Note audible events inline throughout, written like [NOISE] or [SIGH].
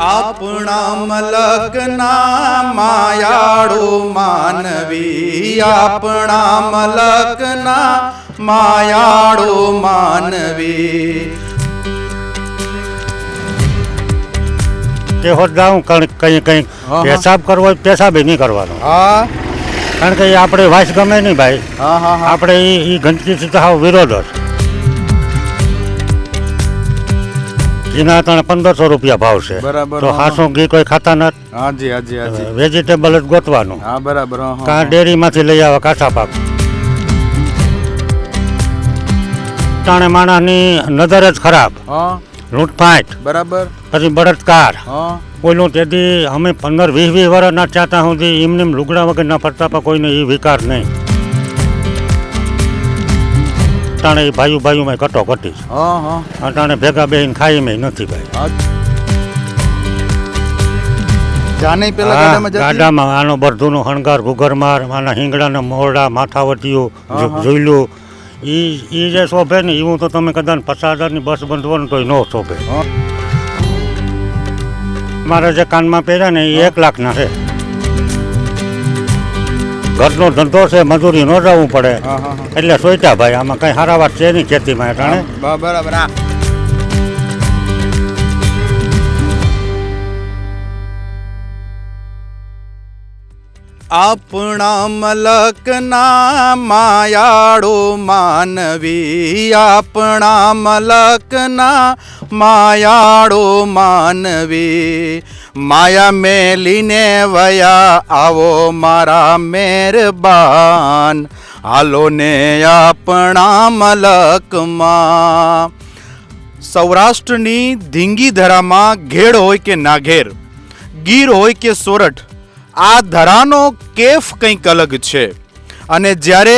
આપણા મલકના માયાળો માનવી આપણા મલકના માયાળો માનવી. તે જાઉં કંઈક કંઈ હા, હા. પેશાબ કરવો પેશાબ નહીં કરવાનો. હા. કારણ કે આપણે વાસ ગમે નહીં ભાઈ. હા હા હા. આપણે એ ગંદકી સુધી વિરોધ જ. એના ત્રણે પંદરસો રૂપિયા ભાવ છે. બરાબર, તો. હાસો ઘી કોઈ ખાતા નથી. હાજી હાજી હાજી. વેજીટેબલ જ ગોતવાનું. હા બરાબર કાં ડેરીમાંથી લઈ આવે કાચા પાક. ટાણે માણસની નજર જ ખરાબ. લૂંટફાટ બરાબર. પછી બળાત્કાર. કોઈનું તેથી અમે પંદર વીસ વીસ વર્ષના ચાતા સુધી એમને એમ લુગડા વગર ના ફરતા પણ કોઈને એ વિકાર નહીં. અટાણે એ ભાઈ ભાઈઓમાં ઘટો ઘટી અટાણે ભેગા બેહીને ખાઈ મેં નથી ભાઈ. જાને પેલા ગાડામાં આનો બરધુનો શણગાર ગુગરમાર આના હિંગડાના મોરડા માથાવટીઓ. જોઈલું ઈ ઈ જે શોભે ને એવું તો તમે કદાચ પચાસ હજારની બસ બંધવાનું તોય ન શોભે. મારા મારે જે કાનમાં પહેર્યા ને એ એક લાખના છે. ઘરનો ધંધો છે મજૂરી ન જવું પડે. એટલે સોચ્યા ભાઈ આમાં કઈ સારા વાત છે નહીં ખેતીમાં અટાણે બરાબર આપણા મલકના માયાળો માનવી આપણા મલકના માયાળો માનવી. માયા મેલીને વયા આવો મારા મહેરબાન હાલો ને આપણા મલકમાં. સૌરાષ્ટ્રની ધીંગી ધરામાં ઘેડ હોય કે નાઘેર ગીર હોય કે સોરઠ, આ ધરાનો કેફ કંઈક અલગ છે. અને જ્યારે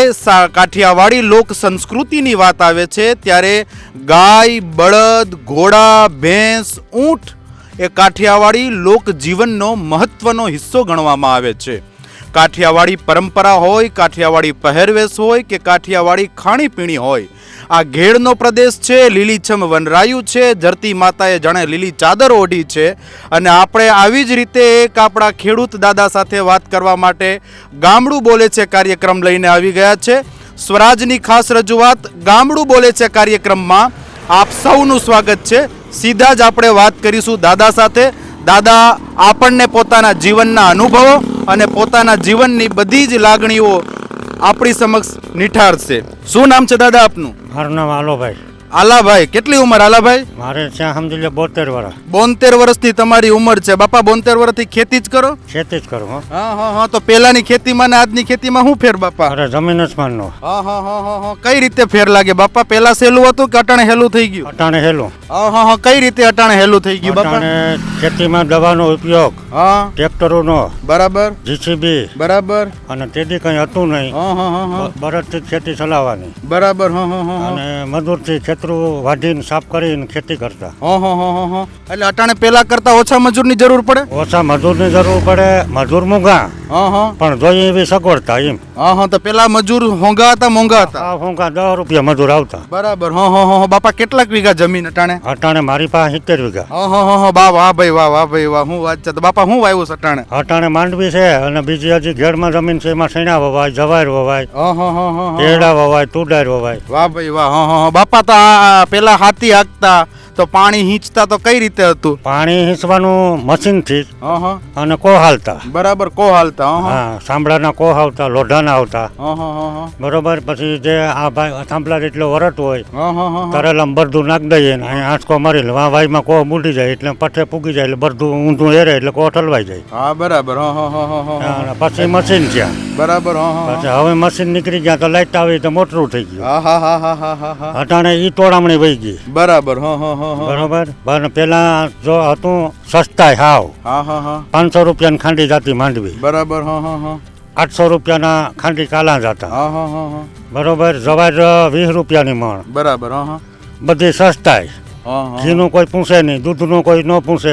કાઠિયાવાડી લોક સંસ્કૃતિની વાત આવે છે, ત્યારે ગાય, બળદ, ઘોડા, ભેંસ, ઊંટ એ કાઠિયાવાડી લોકજીવનનો મહત્વનો હિસ્સો ગણવામાં આવે છે. કાઠિયાવાડી પરંપરા હોય, કાઠિયાવાડી પહેરવેશ હોય કે કાઠિયાવાડી ખાણીપીણી હોય. આ ઘેડનો પ્રદેશ છે, લીલીછમ વનરાયું છે ધરતી માતાએ જાણે લીલી ચાદર ઓઢી છે અને આપણે આવી જ રીતે એક આપણા ખેડૂત દાદા સાથે વાત કરવા માટે ગામડું બોલે છે કાર્યક્રમ લઈને આવી ગયા છે. સ્વરાજની ખાસ રજૂઆત ગામડું બોલે છે કાર્યક્રમમાં. આપ સૌનું સ્વાગત છે. સીધા જ આપણે વાત કરીશું દાદા સાથે. દાદા આપણને પોતાના જીવનના અનુભવો અને પોતાના જીવનની બધી જ લાગણીઓ આપણી સમક્ષ નિઠારશે. શું નામ છે દાદા આપનું? મારું નામ આલોભાઈ. આલાભાઈ કેટલી ઉંમર આલાભાઈ? મારે ત્યાં સમજી લે બોતેર વર્ષ બોતેર વર્ષથી તમારી ઉંમર છે. બાપા બોતેર વર્ષથી ખેતી જ કરો? ખેતી જ કરો હા. હા હા તો પેલાની ખેતીમાં ને આજની ખેતીમાં શું ફેર બાપા? અરે જમીન જ માનનો. હા હા હા હા હા. કઈ રીતે ફેર લાગે? બાપા પેલા સહેલું હતું કે અટાણે હેલું થઈ ગયું? અટાણે હેલું હા હા હા કઈ રીતે અટાણે હેલું થઈ ગયું બાપા ખેતીમાં દવાનો ઉપયોગ હા ટ્રેક્ટરોનો બરાબર જીસીબી બરાબર અને તેથી કંઈ હતું નહીં હા હા હા હા બ- બળદથી ખેતી ચલાવવાની બરાબર અને મજૂરથી ખેતરું વાઢીને સાફ કરીને ખેતી કરતા હા હા હા હા હા એટલે અટાણે પેલા કરતા ઓછા મજૂરની જરૂર પડે ઓછા મજૂરની જરૂર પડે મજૂર મોંઘા હા હા પણ જોઈએ એવી સગવડતા એમ હા હા તો પેલા મજૂર હોંગા હતા મોંઘા હતા હોંગા દસ રૂપિયા મજૂર આવતા બરાબર હા હા હા હા. બાપા કેટલાક વીઘા જમીન અટાણે અટાણે મારી પાસે સિત્તેર વીઘા. હા હા હા બા વાહ ભાઈ વાહ વાહ ભાઈ વાહ હું વાત છે? તો બાપા હું વાવ્યું છે અટાણે? અટાણે માંડવી છે અને બીજી હજી ઘેરમાં જમીન છે એમાં શેણા વવાય જવાયર વવાય કેળા વવાય તુડાર વવાય. વાહ ભાઈ વાહ હા હા બાપા તો પેલા હાથી હાંકતા. તો પાણી હીંચતા તો કઈ રીતે હતું? પાણી હીંચવાનું મશીનથી જ હા હા અને કો હાલતા. બરાબર કો હાલતા હા હા સાંભળાના કોહ આવતા લોઢાના આવતા. હા હા હા હા બરોબર પછી જે આ ભાઈ થાંભલા જેટલો વરટ હોય હા હા હા હા બરધું નાખ દઈએ ને અહીંયા આંચકો મારી લે વાયમાં કોહ મૂટી જાય એટલે પઠે પૂગી જાય એટલે બરધું ઊંધું એરે એટલે કોહ ઠલવાઈ જાય. હા બરાબર હા હા હા હા હા અને પછી મશીન ત્યાં બરાબર હા હા પછી હવે મશીન નીકળી ગયા તો લાઈટ આવી તો મોટરું થઈ ગયું. હા હા હા હા હા હા હા. અટાણે ઈ તોડામણી વહી ગઈ. બરાબર હા હા બરોબર? પણ પેલા જો હતું સસ્તાય હાવ. હા હા હા. પાંચસો રૂપિયાની ખાંડી જાતી માંડવી. બરાબર હા હા હા. આઠસો રૂપિયાના ખાંડી કાલા જતા. બરોબર? જવાર વીસ રૂપિયાની મણ. બરાબર બધી સસ્તાય. ઘીનું કોઈ પૂછે નહીં દૂધનું કોઈ ન પૂછે.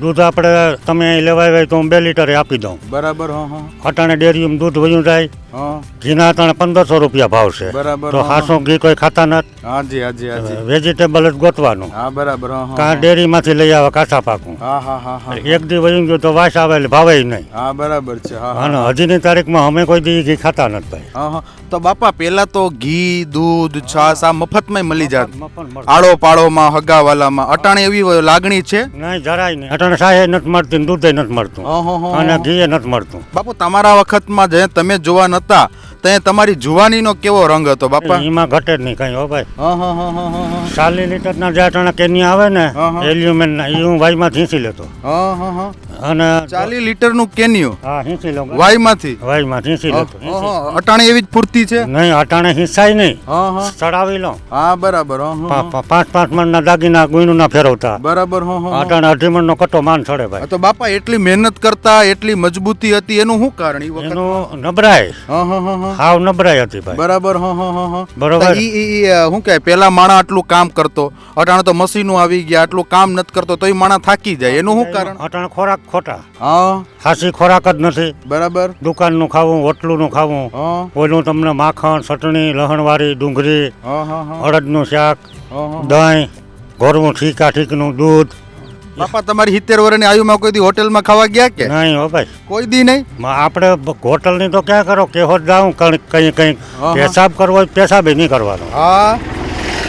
દૂધ આપણે તમે લેવાય તો હું બે લીટરે આપી દઉં. બરાબર હા હા. અટાણે ડેરીમાં દૂધ વયું જાય. ઘીના તણે પંદરસો રૂપિયા ભાવ છે. બરાબર તો હાસો ઘી કોઈ ખાતા નથી હાજી હાજી હાજી. વેજીટેબલ જ ગોતવાનું. હા બરાબર કાં ડેરીમાંથી લઈ આવે કાચા પાકું. હા હા હા હા એક દી વયું ગયું તો વાસ આવે એટલે ભાવે નહીં. હા બરાબર છે હા અને હજીની તારીખમાં અમે કોઈ દી ઘી ખાતા નથી ભાઈ. હા હા. તો બાપા પેલા તો ઘી દૂધ છાસ આ મફતમાં મળી જાત. આડો પાડોમાં હગાવાલામાં. અટાણે એવી લાગણી છે? નહીં જરાય નહીં. અટાણે સાહે નથી મળતી દૂધે નથી મળતું. અને ઘી એ નથી મળતું. બાપુ તમારા વખતમાં જે તમે જોવા નતા તે તમારી જુવાનીનો કેવો રંગ હતો બાપા? એમાં ઘટે જ નહીં કઈ હો ભાઈ. ચાલી લીટર ના જાટણા કેની આવે ને એલ્યુમિન ના એ હું વાઈમાં હીંચી લેતો. હા હા હા. અને ચાલી લીટરનું કેન્યુ? હા હીંચી લો વાયમાંથી? માંથી વાયમાંથી લેતો લો. અટાણે એવી જ પૂરતી છે? નહીં અટાણે હિંસાય નહીં. હા હા. ચડાવી લઉં હા બરાબર હા, પાંચ પાંચ મણના દાગીના ગુઈનું ના ફેરવતા. બરાબર હા હા, હા. અટાણે અઢી મણનો કટો માન ચડે ભાઈ. તો બાપા એટલી મહેનત કરતા એટલી મજબૂતી હતી એનું શું કારણ એનું નબરાય હા હા હા હા. હાવ નબરાય હતી ભાઈ. બરાબર હા હા હા હા. બરોબર. ઈ શું કહે? પેલા માણા આટલું કામ કરતો. અટાણે તો મશીનો આવી ગયા આટલું કામ નથી કરતો તો એ માણા થાકી જાય. એનું શું કારણ? અટાણે ખોરાક ખોટા. હા. હાસી ખોરાક જ નથી. બરાબર. દુકાનનું ખાવું હોટલુંનું ખાવું. ઓલું તમને માખણ ચટણી લહણવાળી ડુંગળી અડદનું શાક. દહીં ઘોરવું ઠીકા ઠીકનું દૂધ. બાપા તમારી સિત્તેર વર્ષની આયુમાં કોઈ દી હોટેલમાં ખાવા ગયા કે? નહીં હો ભાઈ. કોઈ દી નહીં? આપણે હોટલની તો ક્યાં કરો? કેહો જાઉં કઈ કઈ કઈ. હા. પેશાબ કરવો હોય પેશાબ નહીં કરવાનો. હા.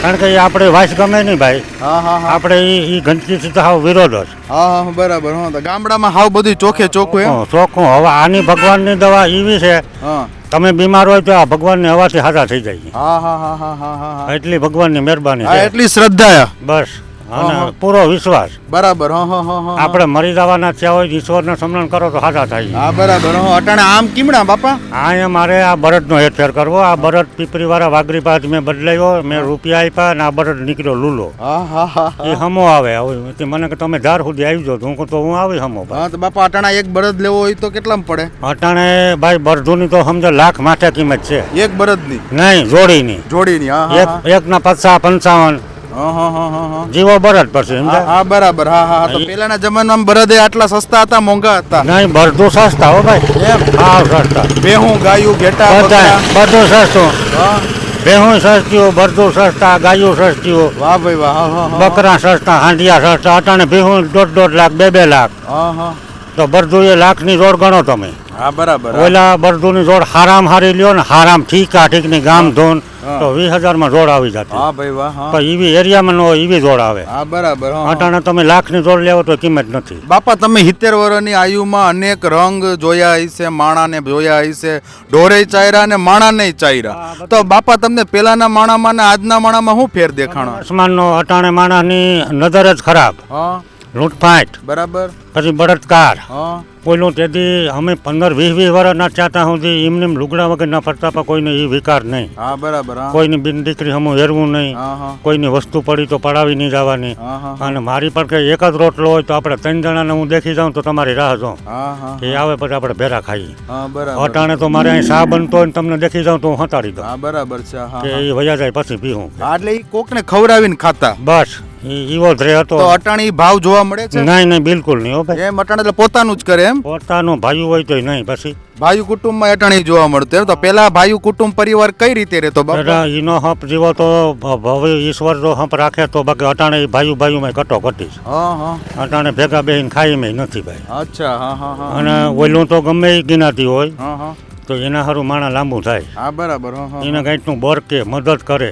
કારણ કે આપણે વાસ ગમે નહીં ભાઈ. હા હા હા. આપણે એ ગંદકીથી તો હાવ વિરોધ જ હા હા બરાબર હા તો ગામડામાં હાવ બધું ચોખ્ખે ચોખ્ખું એમ. હં, ચોખ્ખું હવે આની ભગવાનની દવા એવી છે. હા. તમે બીમાર હોય તો આ ભગવાનની હવાથી હાજા થઈ જાય. હા હા હા એટલી ભગવાનની મહેરબાની એટલી શ્રદ્ધા બસ. અને પૂરો વિશ્વાસ. બરાબર હા હા હા હા આપણે મરી જવાના થયા હોય ઈશ્વરને સમરણ કરો તો હાજા થાય. હા બરાબર હા અટાણે આમ કીમડા બાપા? અહીંયા મારે આ બળદનો હેરફેર કરવો. આ બળદ પીપરીવાળા વાઘરી પાસ મેં બદલાયો મેં રૂપિયા આપ્યા અને આ બળદ નીકળ્યો લૂલો. હા હા હા એ હમો આવે હવે મને કે તમે ધાર સુધી આવી જાઓ હું તો હું આવી હમો હા તો બાપા અટાણા એક બળદ લેવો હોય તો કેટલામાં પડે? અટાણે ભાઈ બરધુની તો સમજો લાખ માથે કિંમત છે. એક બળદની? નહીં જોડીની. જોડીની હા હા એક એકના પચાસ પંચાવન. હા હા હા હા હા જીવો બળદ પડશે હા બરાબર. હા હા. તો પેલાના જમાનામાં બરદે આટલા સસ્તા હતા મોંઘા હતા? નહીં બરધું સસ્તા હો ભાઈ. એમ? હા સસ્તા. બેહું ગાયું ઘેટા બધા બધું સસ્તું. હા. ભેહું સસ્તીઓ બરધું સસ્તા ગાયું સસ્તીઓ. વાહ ભાઈ વાહ. બકરા સસ્તા હાંડિયા સસ્તા અટાણે ભેહું દોઢ દોઢ લાખ બે બે લાખ. તો બરધું એ લાખની જોડ ગણો તમે. હા બરાબર. ઓલા ઓલા બરધુની જોડ હારામ હારી લ્યો ને હારામ ઠીકા ની ગામ ધોન. તો વીસ હજારમાં જોડ આવી જતી. હા ભાઈ વાહ તો એવી એરિયામાં ન હોય એવી જોડ આવે. હા બરાબર અટાણે તમે લાખની જોડ લેવો તો કિંમત નથી. બાપા તમે સિત્તેર વર્ષની આયુમાં અનેક રંગ જોયા હશે માણાને જોયા હશે ઢોરે ચાયરા ને માણાને ચાયરા. તો બાપા તમને પેલાના માણામાં ને આજના માણામાં શું ફેર દેખાણો? આસમાનનો અટાણે માણાની નજર જ ખરાબ. લૂંટફાટ. બરાબર. પછી બળાત્કાર. હા. કોઈનું તેથી અમે પંદર વીસ વીસ વર્ષના ચાતા સુધી એમને એમ લુગડા વગર ના ફરતા પણ કોઈને એ વિકાર નહીં. હા બરાબર હા. કોઈની બિન દીકરી હમું હેરવું નહીં. હા હા. કોઈની વસ્તુ પડી તો પડાવી નહીં જવાની. હા હા અને મારી પર કે એક જ રોટલો હોય તો આપણે ત્રણ જણાને હું દેખી જાઉં તો તમારી રાહ જો હા હા એ આવે પછી આપણે ભેરા ખાઈએ. હા બરાબર. અટાણે તો મારે અહીં શા બનતો હોય ને તમને દેખી જાઉં તો હું હટાડી દઉં. હા બરાબર છે હા કે હા. એ વયા જાય પછી પીવું હા, એટલે ઈ કોકને ખવડાવીને ખાતા? બસ. એ ઈવો હતો તો અટાણી ભાવ જોવા મળે છે? નહીં નહીં બિલકુલ નહીં હો ભાઈ. એમ અટાણે એટલે પોતાનું જ કરે એમ? પોતાનું ભાઈ હોય તોય નહીં પછી. ભાઈ કુટુંબમાં અટાણી જોવા મળતું તો પેલા ભાઈ કુટુંબ પરિવાર કઈ રીતે રહેતો બાપા? ઈનો હપ જીવો તો ભવે ઈશ્વર જો હપ રાખે તો બાકી અટાણે ભાઈ ભાઈઓ ભાઈઓમાં કટો કટી છે હા હા. અટાણે ભેગા બેહીને ખાઈ મેં નથી ભાઈ. અચ્છા અને ઓલું તો ગમે ગિનાતી હોય. તો એના સારું માણા લાંબુ થાય. હા બરાબર એને કંઈકનું બર કે મદદ કરે.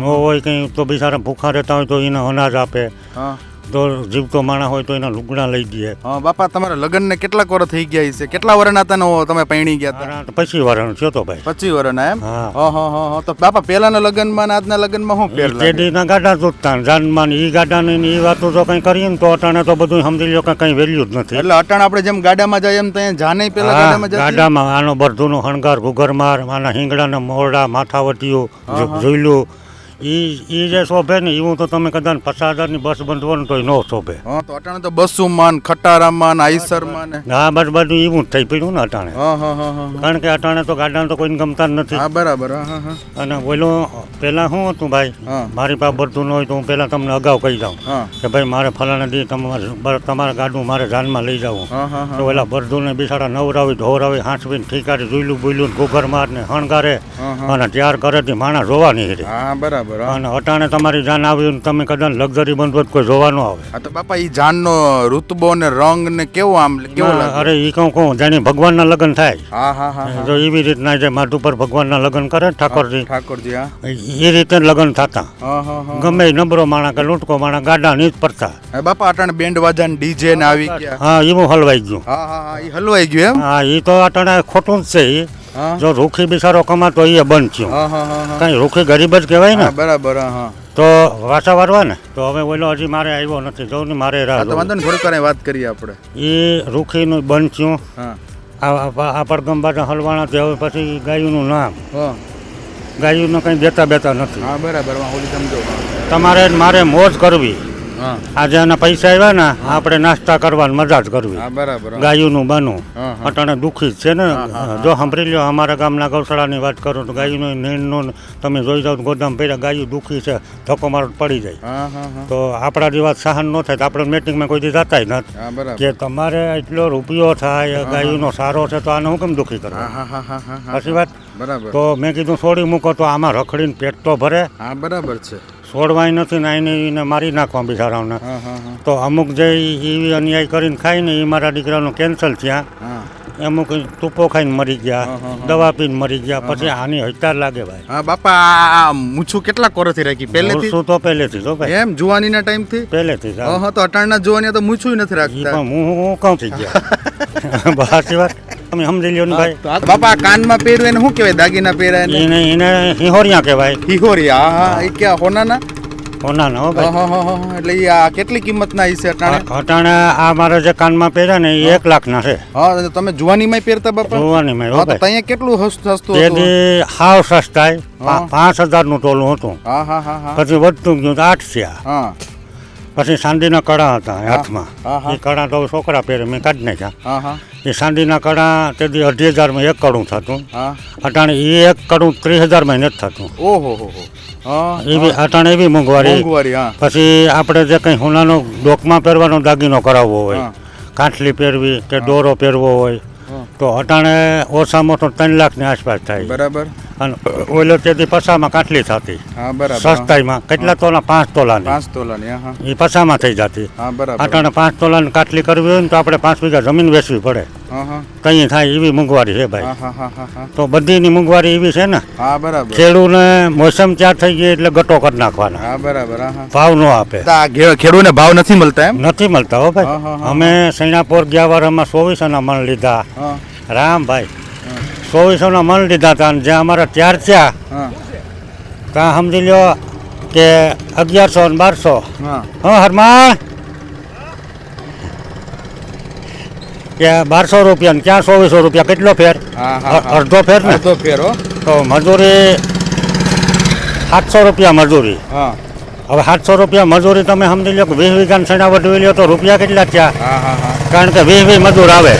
ન હોય કંઈ તો બિચારા ભૂખા રહેતા હોય તો એને અનાજ આપે. હા. તો જીવતો માણા હોય તો એના લુગડા લઈ દે હા બાપા તમારા લગ્નને કેટલાક વર્ષ થઈ ગયા છે? કેટલા વરણ હતા ને તમે પૈણી ગયા હતા? પછી વરણ છો તો ભાઈ. પછી વરણ એમ? હા. હા તો બાપા પહેલાના લગ્નમાં ને આજના લગ્નમાં શું ફેર તેડીના ગાડા તૂટતા જાનમાં ને ઈ ગાડા ને ઈ વાતો જો કંઈ કરીએ ને તો અટાણે તો બધું સમજી લો કે કંઈ વેલ્યુ જ નથી. એટલે અટાણે આપણે જેમ ગાડામાં જાય એમ ત્યાં જાને પેલા હા, ગાડામાં જતી ગાડામાં આનો બરધુનો શણગાર ગુગરમાર આના હિંગડાના મોરડા માથાવટીઓ. જોઈલું ઈ ઈ જે શોભે ને એવું તો તમે કદાચ હજારની બસ બંધવાનું તો તોય ન શોભે. હા તો અટાણે તો બસુ માન ખટારા માન આઈસર માન હા બસ બધું એવું જ થઈ પડ્યું ને અટાણે. કારણ કે અટાણે તો ગાડા તો કોઈને ગમતા નથી. હા બરાબર અને ઓલું પેલા શું હતું ભાઈ? મારી પાસે બધું ન હોય તો હું પહેલાં તમને અગાઉ કહી જાઉં. હા. કે ભાઈ મારે ફલાણા દી તમારે તમારા ગાડું મારે જાનમાં લઈ જવું. હા હા તો પેલા ઓલા ને બિસાડા નવરાવી ઢોરાવી હાંસવીને ઠીકારી જોઈલું બોઈલું ને માર ને હણગારે અને ત્યાર કરેથી માણસ નહીં હા બરાબર. અને અટાણે તમારી જાન આવી તમે કદાચ લક્ઝરી બંધ કોઈ જોવા ન આવે. તો બાપા એ જાનનો રુતબો ને રંગ ને કેવો આમ કેવો લાગે? અરે ઈ કહું કહું જાણે ભગવાનના લગ્ન થાય. હા હા હા હા. જો એવી રીતના જે માધુપર ભગવાનના લગ્ન કરે ને ઠાકોરજી ઠાકોરજી હા. એ રીતે લગ્ન થતા. હા હા હા ગમે નબળો માણા કે લૂંટકો માણા ગાડા ની જ પડતા બાપા અટાણે બેન્ડ વાજા ને ડીજે ને આવી ગયા. હા એવું હલવાઈ ગયું. હા હા હા ઈ હલવાઈ ગયું એમ? હા એ તો અટાણે ખોટું જ છે ઈ. જો રૂખી બિસારો કમાતો એ બંધ થયું. કઈ રૂખી ગરીબ જ કહેવાય ને? બરાબર હા તો વાસા વારવા ને? તો હવે ઓલો હજી મારે આવ્યો નથી. જો ને મારે રાહ તો વાંધો ને થોડીક વાર વાત કરીએ આપણે. એ રૂખીનું બંધ થયું. હા. આ પડગંબા હલવાણા તે હવે પછી ગાયુંનું નામ. હા. ગાયુંને કંઈ દેતા બેતા નથી. હા બરાબર ઓલી સમજો. તમારે મારે મોજ કરવી. આજે એના પૈસા આવ્યા ને આપણે નાસ્તા કરવાની મજા જ કરવી બરાબર. ગાયુંનું હા. અટાણે દુઃખી જ છે ને. જો સાંભળી લો અમારા ગામના ગૌશાળાની વાત કરું તો ગાયુંનું નીણનું તમે જોઈ જાઓ ગોદામ પહેલા ગાયું દુઃખી છે ધક્કો મારો પડી જાય. તો આપણા જેવા સહન ન થાય તો આપણે મિટિંગમાં કોઈ દી જતાય નથી. કે તમારે એટલો રૂપિયો થાય ગાયુંનો સારો છે તો આને હું કેમ દુઃખી કરો પછી વાત? બરાબર. તો મેં કીધું છોડી મૂકો તો આમાં રખડીને પેટ તો ભરે. હા બરાબર છે. છોડવાય નથી ને આઈને એને મારી નાખવા બિચારાઓને તો અમુક જે એવી અન્યાય કરીને ખાય ને એ મારા દીકરાનો કેન્સલ થયા. અમુક તુપો ખાઈને મરી ગયા. દવા પીને મરી ગયા પછી આની હજાર લાગે ભાઈ. હા બાપા આ મૂછું કેટલા કોરથી રાખી? પહેલેથી શું તો પહેલેથી જો ભાઈ. એમ જુવાનીના ટાઈમથી? પહેલેથી હા. તો અટાણના જુવાની તો મૂછું નથી રાખતા. હું હું કહું થઈ ગયા [LAUGHS] સાચી વાત. તમે સમજી લ્યો ને ભાઈ. બાપા કાનમાં પહેર્યું એને શું કહેવાય? દાગીના પહેર્યા એને? એને હિહોરિયા કહેવાય. હિહોરિયા હા હા એ ક્યાં હોનાના? હો ભાઈ. એટલે આ કેટલી કિંમતના હશે અટાણે? અટાણે આ મારા જે કાનમાં પહેર્યા ને એ એક લાખના છે. હા તમે જુવાનીમાં પહેરતા બાપા? જોવાની મેં હા તો ત્યાં કેટલું સસ્તું હતું? તેથી હાવ સસ્તાય. પાંચ હજારનું ટોલું હતું. હા હા હા હા. પછી વધતું ગયું આઠ થયા. હા. પછી ચાંદીના કડા હતા હાથમાં. એ કડા તો છોકરા પહેરે મેં કાઢી નાખ્યા. હા હા. એ સાંદીના કડા તેથી અઢી હજારમાં એક કડું થતું. હા. અટાણે એ એક કડું ત્રીસ હજારમાં નથી થતું. ઓહો હો હો. હા એવી અટાણે એવી મોંઘવારી. પછી આપણે જે કંઈ હુનાનો ડોકમાં પહેરવાનો દાગીનો કરાવવો હોય. કાંઠલી પહેરવી કે દોરો પહેરવો હોય. તો અટાણે ઓછામાં ઓછો ત્રણ લાખની આસપાસ થાય. બરાબર. અને ઓલો તેથી પસામાં કાટલી થતી. હા બરાબર. સસ્તાઈમાં કેટલા તોલા? પાંચ તોલાની. પાંચ તોલાની હા એ પસામાં થઈ જતી. હા બરાબર. અટાણે પાંચ તોલાની કાટલી કરવી હોય ને તો આપણે પાંચ વીઘા જમીન વેચવી પડે. કંઈ થાય એવી મોંઘવારી છે ભાઈ. તો બધીની મોંઘવારી એવી છે ને? હા બરાબર. ખેડૂને મોસમ ચાર થઈ ગઈ એટલે ગટો કરી નાખવાના. હા બરાબર ભાવ ન આપે. ખેડૂને ભાવ નથી મળતા એમ? નથી મળતા હો ભાઈ. અમે સૈણાપોર ગયા ચોવીસ ચોવીસોના મણ લીધા. રામભાઈ ચોવીસોના મણ લીધા હતા જે જ્યાં અમારા ચાર થયા ત્યાં સમજી લ્યો કે અગિયારસો ને બારસો. હા. હા કે બારસો રૂપિયા ને ક્યાં ચોવીસો રૂપિયા કેટલો ફેર? અડધો ફેર ને? અડધો ફેર તો મજૂરી સાતસો રૂપિયા મજૂરી. હા. હવે સાતસો રૂપિયા મજૂરી તમે સમજી લો કે વીસ વીઘાની સેના વઢવી લ્યો તો રૂપિયા કેટલા થયા? કારણ કે વીસ વીસ મજૂર આવે.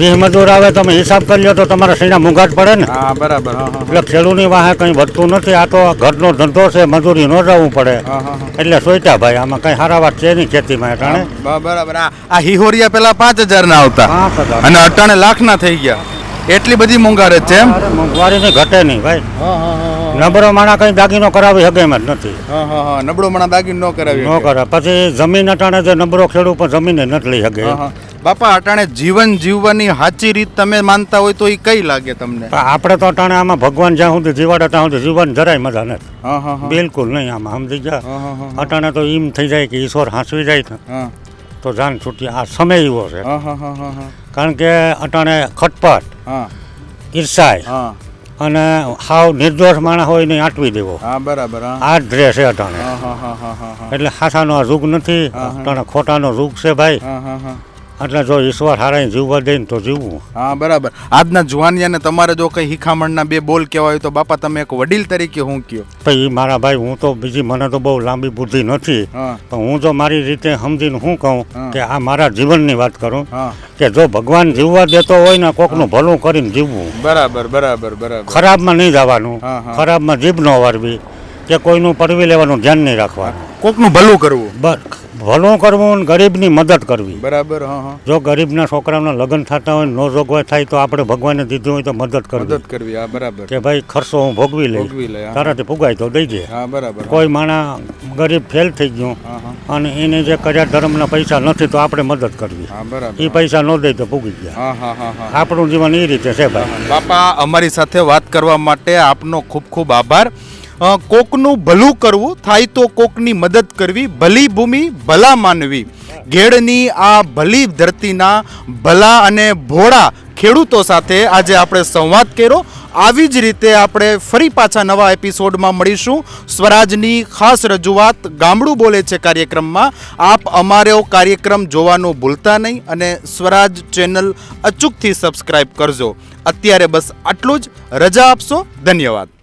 વીસ મજૂર આવે તમે હિસાબ કરી લો તો તમારા સીના મૂંઘા પડે ને? હા બરાબર એટલે ખેડૂતની વાહે કંઈ વધતું નથી આ તો ઘરનો ધંધો છે મજૂરી ન જવું પડે. એટલે સોઈટા ભાઈ આમાં કંઈ સારા વાત છે નહીં ખેતીમાં અટાણે બરાબર આ હિહોરિયા પેલા પાંચ હજાર ના આવતા અને અટાણે લાખ ના થઈ ગયા. એટલી બધી મોંઘારે છે એમ? મોંઘવારી ઘટે નહીં ભાઈ. નબળો માણા કઈ દાગીનો કરાવી શકે એમ જ નથી. નબળો માણા દાગીન ન કરાવી ન કરે પછી જમીન અટાણે જે નબળો ખેડૂત પણ જમીને નથી લઈ શકે. બાપા અટાણે જીવન જીવવાની સાચી રીત તમે માનતા હોય તો એ કઈ લાગે તમને પણ આપણે તો અટાણે આમાં ભગવાન જ્યાં સુધી જીવાડે ત્યાં સુધી જીવન જરાય મજા નથી બિલકુલ નહીં આમાં સમજી ગયા અટાણે તો એમ થઈ જાય કે ઈશ્વર હાંસવી જાય ને તો જાન છૂટી આ સમય એવો છે કારણ કે અટાણે ખટપટ ઈર્ષાય હા અને હાવ નિર્દોષ માણસ હોય ને આંટવી દેવો બરાબર આ જ છે અટાણે એટલે હાસાનો આ યુગ નથી. અટાણે ખોટાનો યુગ છે ભાઈ એટલે જો ઈશ્વર હારા જીવવા દે ને તો જીવવું. હા બરાબર. આજના જુવાનિયાને તમારે જો કંઈ હિખામણના બે બોલ કહેવાય તો બાપા તમે એક વડીલ તરીકે હું કયો? એ મારા ભાઈ હું તો બીજી મને તો બહુ લાંબી બુદ્ધિ નથી. પણ હું જો મારી રીતે સમજીને હું કહું કે આ મારા જીવનની વાત કરું કે જો ભગવાન જીવવા દેતો હોય ને કોકનું ભલું કરીને જીવવું. બરાબર બરાબર બરાબર. ખરાબમાં નહીં જવાનું. ખરાબમાં જીભ ન વારવી. કે કોઈનું પડવી લેવાનું ધ્યાન નહીં રાખવાનું. કોકનું ભલું કરવું. બસ. ભલું કરવું ને ગરીબની મદદ કરવી. બરાબર હા હા. જો ગરીબના છોકરાના લગ્ન થતા હોય નો જોગવાઈ થાય તો આપણે ભગવાને દીધું હોય તો મદદ કરવી. મદદ કરવી હા બરાબર. કે ભાઈ ખર્ચો હું ભોગવી લઈ ભોગવી લે હા. તારાથી પુગાય તો દઈ દે. હા બરાબર કોઈ માણા ગરીબ ફેલ થઈ ગયું અને એને જે કર્યા ધર્મના પૈસા નથી તો આપણે મદદ કરવી. હા બરાબર. એ પૈસા ન દે તો પૂગી ગયા. હા હા હા હા. આપણું જીવન એ રીતે છે ભાઈ. બાપા અમારી સાથે વાત કરવા માટે આપનો ખૂબ ખૂબ આભાર. કોકનું ભલું કરવું થાય તો કોકની મદદ કરવી, ભલી ભૂમિ, ભલા માનવી. ઘેડની આ ભલી ધરતીના ભલા અને ભોળા ખેડૂતો સાથે આજે આપણે સંવાદ કર્યો. આવી જ રીતે આપણે ફરી પાછા નવા એપિસોડમાં મળીશું. સ્વરાજની ખાસ રજૂઆત ગામડું બોલે છે કાર્યક્રમમાં. આપ અમારો કાર્યક્રમ જોવાનું ભૂલતા નહીં અને સ્વરાજ ચેનલ અચૂકથી સબસ્ક્રાઈબ કરજો. અત્યારે બસ આટલું જ. રજા આપશો. ધન્યવાદ.